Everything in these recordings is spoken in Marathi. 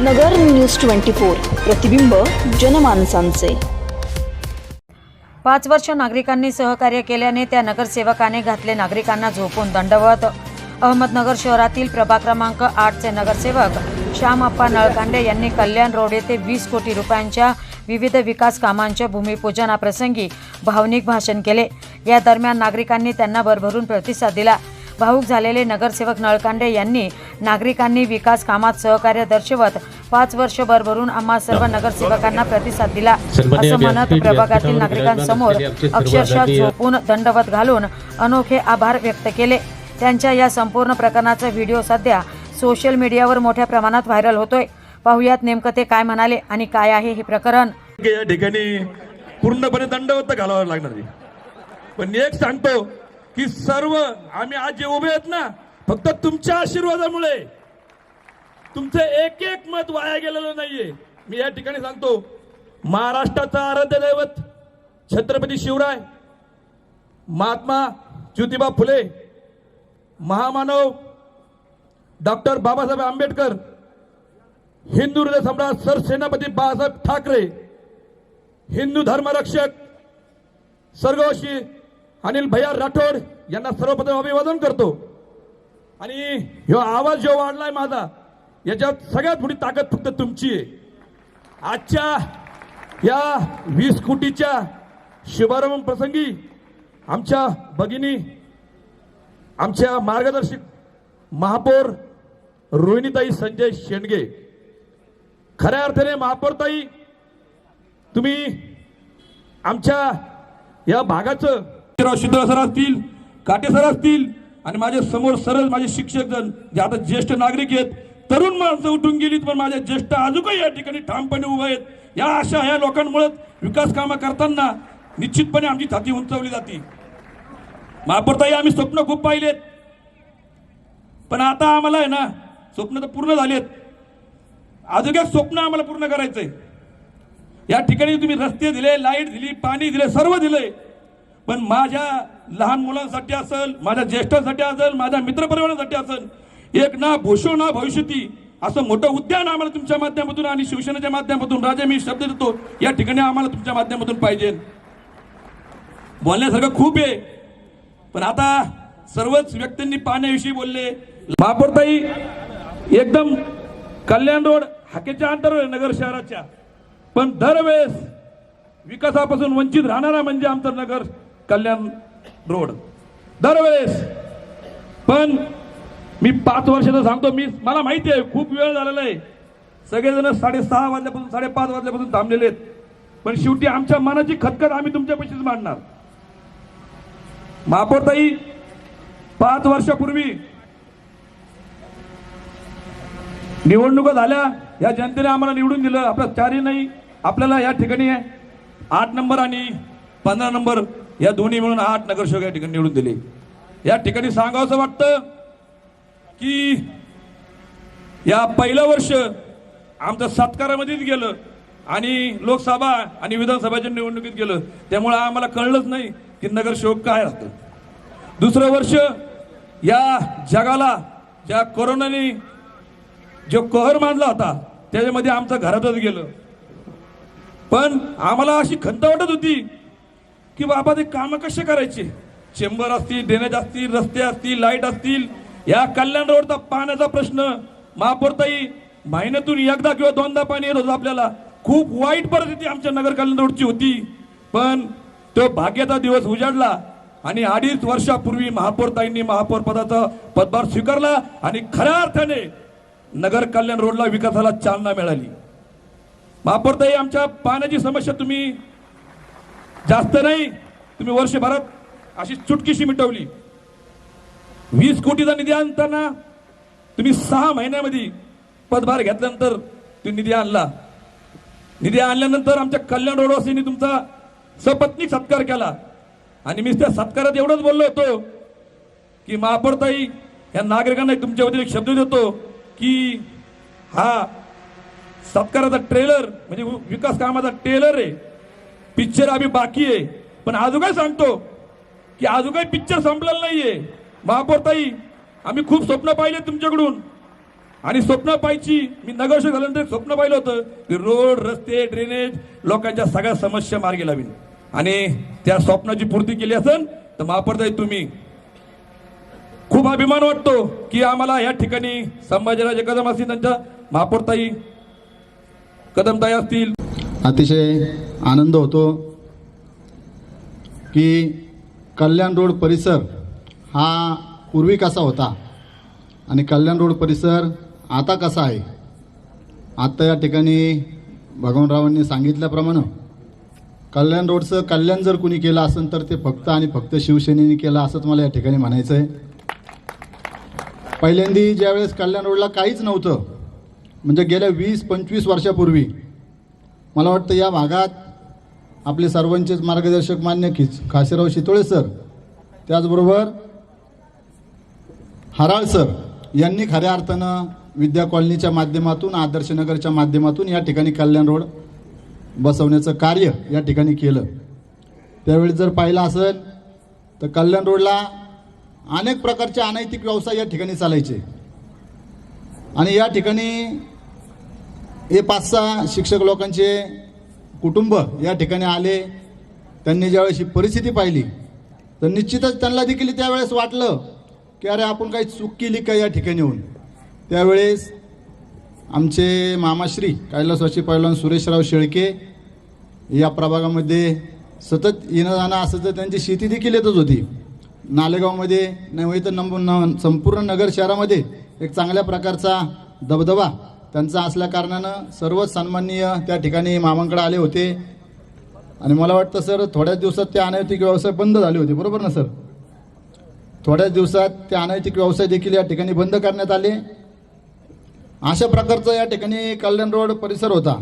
नगर न्यूज ट्वेंटी फोर प्रतिबिंब जनमानसांचे. पाच वर्ष नागरिकांनी सहकार्य केल्याने त्या नगरसेवकाने घातले नागरिकांना झोपून दंडवत. अहमदनगर शहरातील प्रभाग क्रमांक आठचे नगरसेवक श्यामप्पा नळकांडे यांनी कल्याण रोड येथे वीस कोटी रुपयांच्या विविध विकास कामांच्या भूमिपूजनाप्रसंगी भावनिक भाषण केले. या दरम्यान नागरिकांनी त्यांना भरभरून प्रतिसाद दिला. भाऊक झालेले नगरसेवक नळकांडे यांनी नागरिकांनी विकास कामात सहकार्य दर्शवत पाच वर्ष भरभरून आम्हा सर्व नगरसेवकांना प्रतिसाद दिला. असं म्हणत प्रभागातील नागरिकांसमोर अक्षरशः झोपून दंडवत घालून अनोखे आभार व्यक्त केले. त्यांच्या या संपूर्ण प्रकरणाचा व्हिडिओ सध्या सोशल मीडियावर मोठ्या प्रमाणात व्हायरल होतोय. पाहुयात नेमकं ते काय म्हणाले आणि काय आहे हे प्रकरण. या ठिकाणी पूर्णपणे दंडवत घालावं लागणार पण एक सांगतो की सर्व आम्ही आज जे उभे आहेत ना फक्त तुमच्या आशीर्वादामुळे. तुमचं एक एक मत वाया गेलेलं नाहीये. मी या ठिकाणी सांगतो महाराष्ट्राचा आराध्य दैवत छत्रपती शिवराय महात्मा ज्योतिबा फुले महामानव डॉक्टर बाबासाहेब आंबेडकर हिंदू हृदय सम्राट सरसेनापती बाळासाहेब ठाकरे हिंदू धर्मरक्षक स्वर्गवासी अनिल भैया राठोड यांना सर्वप्रथम अभिवादन करतो. आणि ह्यो आवाज जो वाढलाय माझा याच्यात सगळ्यात मोठी ताकद फक्त तुमची आहे. आजच्या या वीस कोटीच्या शुभारंभ प्रसंगी आमच्या भगिनी आमच्या मार्गदर्शक महापौर रोहिणीताई संजय शेंडगे. खऱ्या अर्थाने महापौरताई तुम्ही आमच्या या भागाचं शिंदे सर असतील काटेसर असतील आणि माझ्यासमोर सरळ माझे शिक्षक जण जे आता ज्येष्ठ नागरिक आहेत तरुण माणसं उठून गेलीत पण माझ्या ज्येष्ठ आजोबाई या ठिकाणी ठामपणे उभे आहेत. या अशा ह्या लोकांमुळे विकास कामं करताना निश्चितपणे आमची छाती उंचावली जाते. महापौरताई आम्ही स्वप्न खूप पाहिलेत. पण आता आम्हाला आहे ना स्वप्न तर पूर्ण झालेत. अजून एक स्वप्न आम्हाला पूर्ण करायचंय. या ठिकाणी तुम्ही रस्ते दिले लाइट दिली पाणी दिले सर्व दिले. पण माझ्या लहान मुलांसाठी असेल माझ्या ज्येष्ठांसाठी असेल माझ्या मित्रपरिवारासाठी असेल एक ना भूषो ना भविष्यती असं मोठं उद्यान आम्हाला तुमच्या माध्यमातून आणि शिवसेनेच्या माध्यमातून राजा मी शब्द देतो या ठिकाणी आम्हाला तुमच्या माध्यमातून पाहिजे. बोलण्यासारखं खूप आहे. पण आता सर्वच व्यक्तींनी पाण्याविषयी बोलले. महापौरताई एकदम कल्याण रोड हाकेच्या अंतर नगर शहराच्या. पण दरवेळेस विकासापासून वंचित राहणारा म्हणजे आमचं नगर कल्याण रोड. दरवेळेस पण मी पाच वर्षाचं सांगतो मी मला माहिती आहे खूप वेळ झालेला आहे. सगळेजण साडेसहा वाजल्यापासून साडेपाच वाजल्यापासून थांबलेले आहेत. पण शेवटी आमच्या मनाची खतखत आम्ही तुमच्या पैशीच मांडणार. महापौरताई पाच वर्षापूर्वी निवडणुका झाल्या या जनतेने आम्हाला निवडून दिलं. आपलं चारही नाही आपल्याला या ठिकाणी आठ नंबर आणि पंधरा नंबर या दोन्ही मिळून आठ नगरसेवक या ठिकाणी निवडून दिले. या ठिकाणी सांगावं असं वाटतं की या पहिलं वर्ष आमचं सत्कारामध्येच गेलं आणि लोकसभा आणि विधानसभाच्या निवडणुकीत गेलं. त्यामुळे आम्हाला कळलंच नाही की नगरसेवक काय असतं. दुसरं वर्ष या जगाला ज्या कोरोनाने जो कहर मानला होता त्याच्यामध्ये आमचं घरातच गेलं. पण आम्हाला अशी खंत वाटत होती की बाबा ते कामं कसे करायचे? चेंबर असतील ड्रेनेज असतील रस्ते असतील लाइट असतील या कल्याण रोडचा पाण्याचा प्रश्न महापौरताई महिन्यातून एकदा किंवा दोनदा पाणी येत होतं आपल्याला. खूप वाईट परिस्थिती आमच्या नगर कल्याण रोडची होती. पण तो भाग्याचा दिवस उजाडला आणि अडीच वर्षापूर्वी महापौरताईंनी महापौर पदाचा पदभार स्वीकारला आणि खऱ्या अर्थाने नगर कल्याण रोडला विकासाला चालना मिळाली. महापौरताई आमच्या पाण्याची समस्या तुम्ही जास्त नाही तुम्ही वर्षभरात अशी चुटकीशी मिटवली. वीस कोटीचा निधी आणताना तुम्ही सहा महिन्यामध्ये पदभार घेतल्यानंतर तो निधी आणला. निधी आणल्यानंतर आमच्या कल्याण रोडवासींनी तुमचा सपत्नीक सत्कार केला. आणि मी त्या सत्कारात एवढंच बोललो होतो की महापौरताई या नागरिकांना तुमच्या वतीने एक शब्द देतो की हा सत्काराचा ट्रेलर म्हणजे विकास कामाचा ट्रेलर आहे. पिक्चर आम्ही बाकी आहे. पण अजून काय सांगतो की अजून काही पिक्चर संपलेला नाहीये. महापौरताई आम्ही खूप स्वप्न पाहिले तुमच्याकडून. आणि स्वप्न पाहायची मी नगरसेवक झाल्यानंतर स्वप्न पाहिलं होतं की रोड रस्ते ड्रेनेज लोकांच्या सगळ्या समस्या मार्गी लावीन. आणि त्या स्वप्नाची पूर्ती केली असेल तर महापौरताई तुम्ही. खूप अभिमान वाटतो की आम्हाला या ठिकाणी संभाजीराजे कदम असतील त्यांच्या महापौरताई कदमताई असतील. अतिशय आनंद होतो की कल्याण रोड परिसर हा पूर्वी कसा होता आणि कल्याण रोड परिसर आता कसा आहे? आता या ठिकाणी भगवानरावांनी सांगितल्याप्रमाणे कल्याण रोडचं कल्याण जर कुणी केलं असेल तर ते फक्त आणि फक्त शिवसेनेने केलं असंच मला या ठिकाणी म्हणायचं आहे पहिल्यांदी ज्यावेळेस कल्याण रोडला काहीच नव्हतं म्हणजे गेल्या वीस पंचवीस वर्षापूर्वी मला वाटतं या भागात आपले सर्वांचेच मार्गदर्शक मान्य खिच काशीराव शितोळे सर त्याचबरोबर हराळ सर यांनी खऱ्या अर्थानं विद्या कॉलनीच्या माध्यमातून आदर्शनगरच्या माध्यमातून या ठिकाणी कल्याण रोड बसवण्याचं कार्य या ठिकाणी केलं. त्यावेळी जर पाहिलं असेल तर कल्याण रोडला अनेक प्रकारचे अनैतिक व्यवसाय या ठिकाणी चालायचे. आणि या ठिकाणी हे पाच सहा शिक्षक लोकांचे कुटुंब या ठिकाणी आले. त्यांनी ज्यावेळेस ही परिस्थिती पाहिली तर निश्चितच त्यांना देखील त्यावेळेस वाटलं की अरे आपण काही चूक केली का या ठिकाणी येऊन त्यावेळेस आमचे मामाश्री कैलासवासी पैलवान सुरेशराव शेळके या प्रभागामध्ये सतत येणं जाणं असं तर त्यांची शेती देखील येतच होती. नालेगावमध्ये नव्हे तर नंब न संपूर्ण नगर शहरामध्ये एक चांगल्या प्रकारचा दबदबा त्यांचा असल्या कारणानं सर्वच सन्माननीय त्या ठिकाणी मामांकडे आले होते. आणि मला वाटतं सर थोड्याच दिवसात ते अनैतिक व्यवसाय बंद झाले होते. बरोबर ना सर? थोड्याच दिवसात ते अनैतिक व्यवसाय देखील या ठिकाणी बंद करण्यात आले. अशा प्रकारचा या ठिकाणी कल्याण रोड परिसर होता.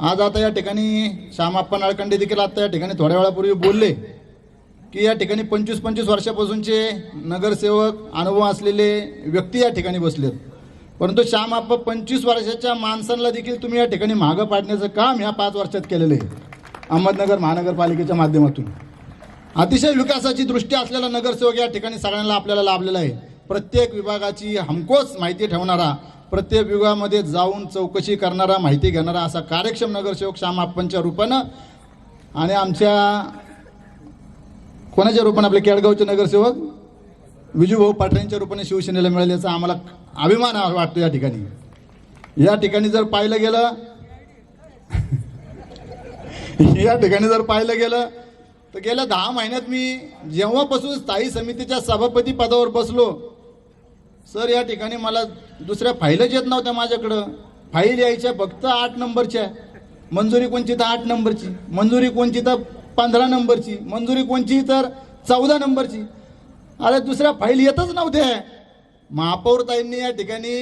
आज आता या ठिकाणी श्यामाप्पा नाळकंडे देखील आता या ठिकाणी थोड्या वेळापूर्वी बोलले की या ठिकाणी पंचवीस पंचवीस वर्षापासूनचे नगरसेवक अनुभव असलेले व्यक्ती या ठिकाणी बसलेत. परंतु श्यामाप्पा पंचवीस वर्षाच्या माणसांना देखील तुम्ही या ठिकाणी मागं पाडण्याचं काम ह्या पाच वर्षात केलेलं आहे. अहमदनगर महानगरपालिकेच्या माध्यमातून. अतिशय विकासाची दृष्टी असलेला नगरसेवक या ठिकाणी सगळ्यांना आपल्याला लाभलेला आहे. प्रत्येक विभागाची हमकोच माहिती ठेवणारा प्रत्येक विभागामध्ये जाऊन चौकशी करणारा माहिती घेणारा असा कार्यक्षम नगरसेवक श्याम आप्पांच्या रूपानं आणि आमच्या कोणाच्या रूपानं आपले केडगावचे नगरसेवक? विजूभाऊ पाटलांच्या रूपाने शिवसेनेला मिळाल्याचा आम्हाला अभिमान वाटतो या ठिकाणी. या ठिकाणी जर पाहिलं गेलं या ठिकाणी जर पाहिलं गेलं तर गेल्या दहा महिन्यात मी जेव्हापासून स्थायी समितीच्या सभापती पदावर बसलो सर या ठिकाणी मला दुसऱ्या फाईलच येत नव्हत्या माझ्याकडं. फाईल यायच्या फक्त आठ नंबरच्या. मंजुरी कोणची तर आठ नंबरची. मंजुरी कोणची तर पंधरा नंबरची. मंजुरी कोणची तर चौदा नंबरची. अरे दुसऱ्या फाईल येतच नव्हत्या महापौरताईंनी या ठिकाणी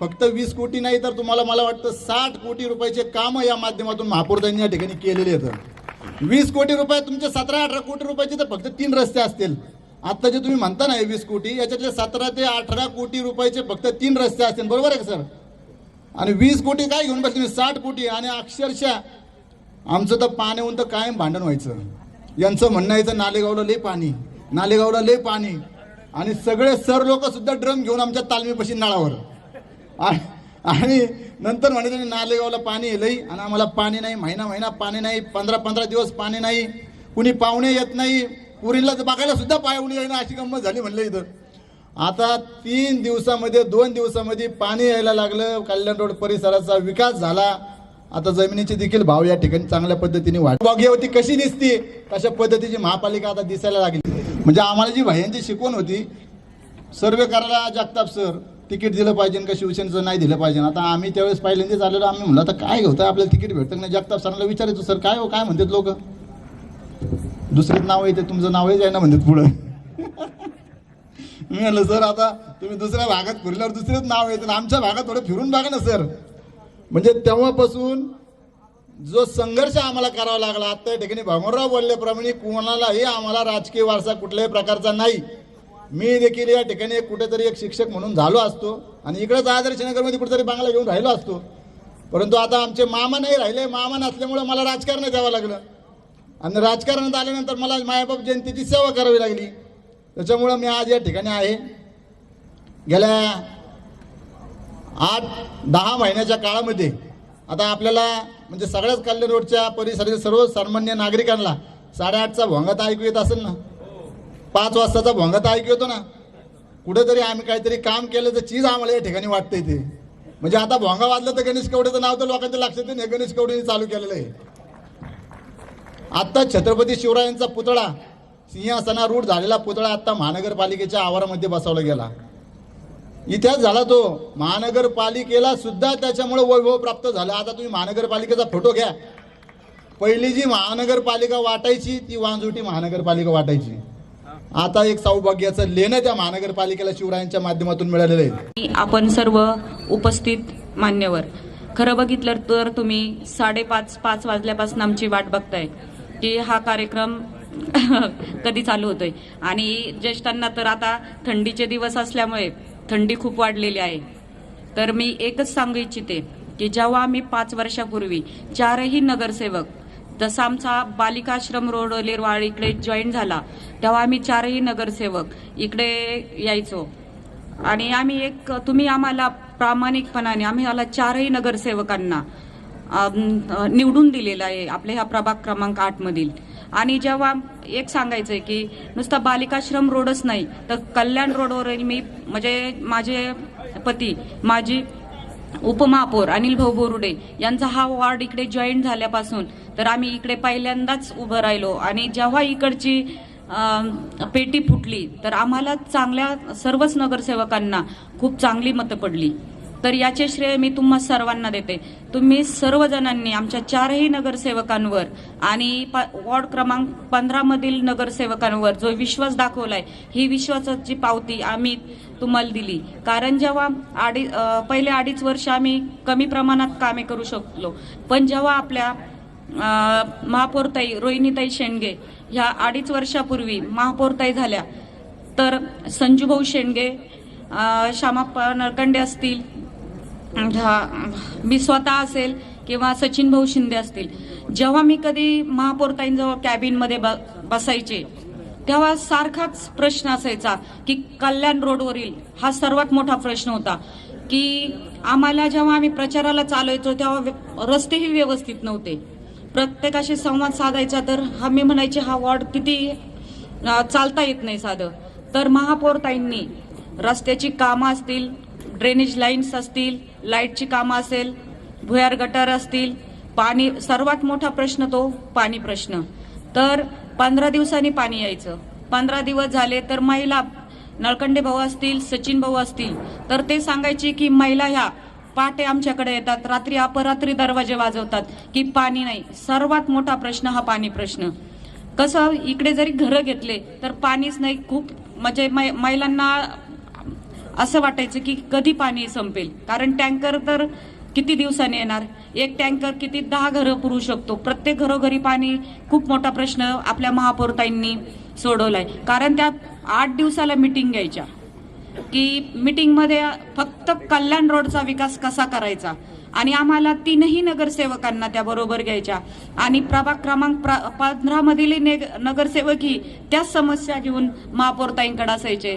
फक्त वीस कोटी नाही तर तुम्हाला मला वाटतं साठ कोटी रुपयाचे कामं या माध्यमातून महापौरताईंनी या ठिकाणी केलेले आहेत. वीस कोटी रुपये तुमचे सतरा अठरा कोटी रुपयाचे तर फक्त तीन रस्ते असतील. आता जे तुम्ही म्हणता ना हे वीस कोटी याच्यातले सतरा ते अठरा कोटी रुपयाचे फक्त तीन रस्ते असतील. बरोबर आहे का सर? आणि वीस कोटी काय घेऊन बसले तुम्ही? साठ कोटी. आणि अक्षरशः आमचं तर पाण्याहून तर कायम भांडण व्हायचं. यांचं म्हणणं यायचं नालेगावला लय पाणी. नालेगावला लय पाणी. आणि सगळे सर लोक सुद्धा ड्रम घेऊन आमच्या तालमीपाशी नळावर. आ- आणि नंतर म्हणायचं नालेगावला पाणी लई आणि आम्हाला पाणी नाही महिना महिना पाणी नाही पंधरा पंधरा दिवस पाणी नाही कुणी पाहुणे येत नाही पुरीला तर बघायला सुद्धा पायवणी येईना अशी गंमत झाली म्हणलं इथं. आता तीन दिवसामध्ये दोन दिवसामध्ये पाणी यायला लागलं कल्याण रोड परिसराचा विकास झाला. आता जमिनीचे देखील भाव या ठिकाणी चांगल्या पद्धतीने वाढ. भाग्यवती कशी दिसते? तशा पद्धतीची महापालिका आता दिसायला लागली. म्हणजे आम्हाला जी भायांची शिकवण होती सर्वे करायला जगताप सर तिकीट दिलं पाहिजे का शिवसेनेचं नाही दिलं पाहिजे? आता आम्ही त्यावेळेस पहिल्यांदाच आलेलो आम्ही म्हणलं आता काय होतं? आपल्याला तिकीट भेटतं नाही? जगताप सरांना विचारायचं सर काय हो? काय म्हणतात लोक? दुसरेच नाव येते तुमचं नावही आहे ना म्हणतात पुढं. मी म्हणलं सर आता तुम्ही दुसऱ्या भागात फिरल्यावर दुसरेच नाव येतं आमच्या भागात थोडं फिरून बघा ना सर म्हणजे तेव्हापासून जो संघर्ष आम्हाला करावा लागला आता या ठिकाणी भगवानराव बोलल्याप्रमाणे कोणालाही आम्हाला राजकीय वारसा कुठल्याही प्रकारचा नाही. मी देखील या ठिकाणी कुठेतरी एक शिक्षक म्हणून झालो असतो आणि इकडंच आदर्शनगरमध्ये कुठेतरी बांगला घेऊन राहिलो असतो. परंतु आता आमचे मामा नाही राहिले मामा नसल्यामुळं मला राजकारणात यावं लागलं. आणि राजकारणात आल्यानंतर मला मायाबाप जयंतीची सेवा करावी लागली. त्याच्यामुळं मी आज या ठिकाणी आहे. गेल्या आठ दहा महिन्याच्या काळामध्ये आता आपल्याला म्हणजे सगळ्याच कल्याण रोडच्या परिसरातील सर्व सामान्य नागरिकांना साडेआठचा भोंगा तर ऐकू येत असेल ना? पाच वाजताचा भोंगता ऐकू येतो ना? कुठेतरी आम्ही काहीतरी काम केलं तर चीज आम्हाला या ठिकाणी वाटतंय ते. म्हणजे आता भोंगा वाजलं तर गणेश कवडेचं नाव तर लोकांच्या लक्षात येईल हे गणेश कवडेने चालू केलेलं आहे. आत्ता छत्रपती शिवरायांचा पुतळा सिंहासनारूढ झालेला पुतळा आत्ता महानगरपालिकेच्या आवारामध्ये बसवला गेला. इतिहास झाला तो. महानगरपालिकेला सुद्धा त्याच्यामुळे वैभव प्राप्त झालं. आता तुम्ही महानगरपालिकेचा फोटो घ्या. पहिली जी महानगरपालिका वाटायची ती वांजुटी महानगरपालिका वाटायची. आता एक सौभाग्याचं लेणं त्या महानगरपालिकेला शिवरायांच्या माध्यमातून मिळालेलं आहे. आपण सर्व उपस्थित मान्यवर खरं बघितलं तर तुम्ही साडेपाच पाच वाजल्यापासून आमची वाट बघताय की हा कार्यक्रम कधी चालू होतोय. आणि ज्येष्ठांना तर आता थंडीचे दिवस असल्यामुळे थंडी खूप वाढलेली आहे. तर मी एकच सांगू इच्छिते की जेव्हा आम्ही पाच वर्षापूर्वी चारही नगरसेवक जसा आमचा बालिकाश्रम रोड लेरवाड इकडे जॉईन झाला तेव्हा आम्ही चारही नगरसेवक इकडे यायचो. आणि आम्ही एक तुम्ही आम्हाला प्रामाणिकपणाने आम्ही आला चारही नगरसेवकांना निवडून दिलेलं आहे आपल्या ह्या प्रभाग क्रमांक आठमधील. आणि जेव्हा एक सांगायचंय की नुसता बालिकाश्रम रोडच नाही तर कल्याण रोडवर मी म्हणजे माझे पती माझी उपमहापौर अनिल भाऊ बोरुडे यांचा हा वॉर्ड इकडे जॉईन झाल्यापासून तर आम्ही इकडे पहिल्यांदाच उभं राहिलो. आणि जेव्हा इकडची पेटी फुटली तर आम्हाला चांगल्या सर्वच नगरसेवकांना खूप चांगली मतं पडली. तर याचे श्रेय मी तुम्हा सर्वांना देते. तुम्ही सर्वजणांनी आमच्या चारही नगरसेवकांवर आणि प- वॉर्ड क्रमांक पंधरामधील नगरसेवकांवर जो विश्वास दाखवलाय ही विश्वासाची पावती आम्ही तुम्हाला दिली. कारण जेव्हा अडी पहिले अडीच वर्ष आम्ही कमी प्रमाणात कामे करू शकलो पण जेव्हा आपल्या महापौरताई रोहिणीताई शेंडगे ह्या अडीच वर्षापूर्वी महापौरताई झाल्या तर संजूभाऊ शेंडगे श्यामाप्पा नळकंडे असतील मी स्वतः असेल किंवा सचिन भाऊ शिंदे असतील जेव्हा मी कधी महापौरताईंजवळ कॅबिनमध्ये ब बसायचे तेव्हा सारखाच प्रश्न असायचा की कल्याण रोडवरील हा सर्वात मोठा प्रश्न होता की आम्हाला जेव्हा आम्ही प्रचाराला चालायचो तेव्हा व्य- रस्तेही व्यवस्थित नव्हते. प्रत्येकाशी संवाद साधायचा तर हा मी म्हणायचे हा वॉर्ड किती चालता येत नाही साधं. तर महापौरताईंनी रस्त्याची कामं असतील ड्रेनेज लाईन्स असतील लाईटची कामं असेल भुयार गटार असतील पाणी सर्वात मोठा प्रश्न तो पाणी प्रश्न. तर पंधरा दिवसांनी पाणी यायचं. पंधरा दिवस झाले तर महिला नळकंडे भाऊ असतील सचिन भाऊ असतील तर ते सांगायचे की महिला ह्या पहाटे आमच्याकडे येतात रात्री अपरात्री दरवाजे वाजवतात की पाणी नाही. सर्वात मोठा प्रश्न हा पाणी प्रश्न. कसं इकडे जरी घरं घेतले तर पाणीच नाही. खूप म्हणजे मै- महिलांना असं वाटायचं की कधी पाणी संपेल? कारण टँकर तर किती दिवसांनी येणार? एक टँकर किती दहा घरं पुरू शकतो? प्रत्येक घरोघरी पाणी खूप मोठा प्रश्न आपल्या महापौरताईंनी सोडवलाय. कारण त्या आठ दिवसाला मिटिंग घ्यायच्या. की मिटिंगमध्ये फक्त कल्याण रोडचा विकास कसा करायचा? आणि आम्हाला तीनही नगरसेवकांना त्या बरोबर घ्यायच्या. आणि प्रभाग क्रमांक प्र- पंधरा मधील नगरसेवकही त्याच समस्या घेऊन महापौरताईंकडे असायचे.